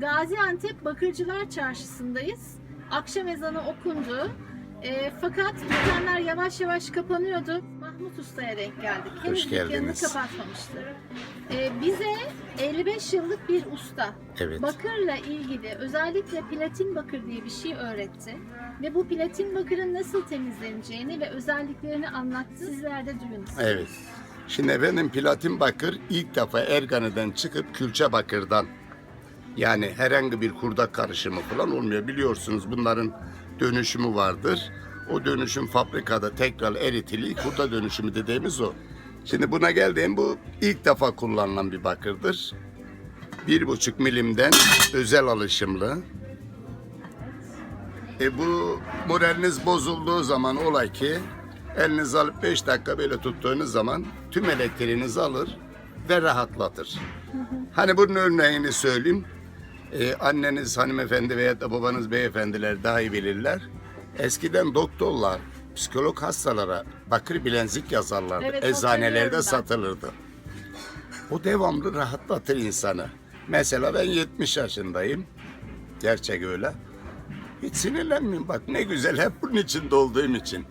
Gaziantep Bakırcılar Çarşısı'ndayız. Akşam ezanı okundu. E, fakat dükkanlar yavaş yavaş kapanıyordu. Mahmut Usta'ya denk geldik. Henüz Hoş dükkanını geldiniz. kapatmamıştı. E, bize 55 yıllık bir usta Evet. bakırla ilgili özellikle platin bakır diye bir şey öğretti. Ve bu platin bakırın nasıl temizleneceğini ve özelliklerini anlattı. Sizler de duyun. Evet. Şimdi efendim platin bakır ilk defa Ergani'den çıkıp külçe bakırdan yani herhangi bir kurda karışımı falan olmuyor. Biliyorsunuz bunların dönüşümü vardır. O dönüşüm fabrikada tekrar eritili kurda dönüşümü dediğimiz o. Şimdi buna geldiğim bu ilk defa kullanılan bir bakırdır. Bir buçuk milimden özel alışımlı. E bu moraliniz bozulduğu zaman olay ki elinizi alıp 5 dakika böyle tuttuğunuz zaman tüm elektriğinizi alır ve rahatlatır. Hani bunun örneğini söyleyeyim. E, anneniz hanımefendi veya da babanız beyefendiler daha iyi bilirler. Eskiden doktorlar psikolog hastalara bakır bilezik yazarlardı. Evet, Eczanelerde hatırlıyorum ben. satılırdı. O devamlı rahatlatır insanı. Mesela ben 70 yaşındayım. Gerçek öyle. Hiç sinirlenmiyorum bak ne güzel hep bunun içinde olduğum için.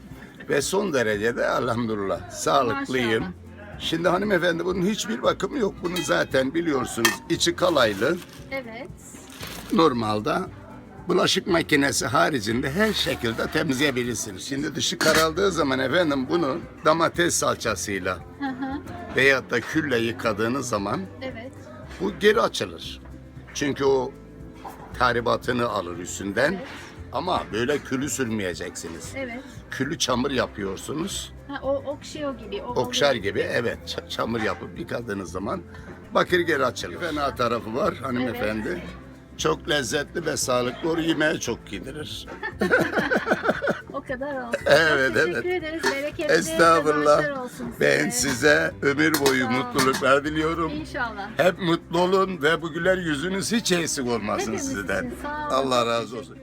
Ve son derecede elhamdülillah sağlıklıyım. Maşallah. Şimdi hanımefendi bunun hiçbir bakımı yok. Bunu zaten biliyorsunuz içi kalaylı. Evet. Normalde bulaşık makinesi haricinde her şekilde temizleyebilirsiniz. Şimdi dışı karaldığı zaman efendim bunu domates salçasıyla Hı hı. veyahut da külle yıkadığınız zaman Evet. bu geri açılır. Çünkü o tahribatını alır üstünden. Evet. Ama böyle külü sürmeyeceksiniz. Evet. Külü çamur yapıyorsunuz. Ha, o okşuyor gibi. O Okşar oluyor. gibi evet ç- çamur yapıp yıkadığınız zaman bakır geri açılır. Fena tarafı var hanımefendi. Çok lezzetli ve sağlıklı olur. Yemeğe çok yedirir. O kadar olsun. Evet, Çok teşekkür ederiz. Bereketli kazançlar Estağfurullah. olsun Ben size ömür boyu Sağ olun. mutluluklar diliyorum. İnşallah. Hep mutlu olun ve bu güler yüzünüz hiç eksik olmasın Hepimiz sizden. Sağ olun. Allah razı olsun.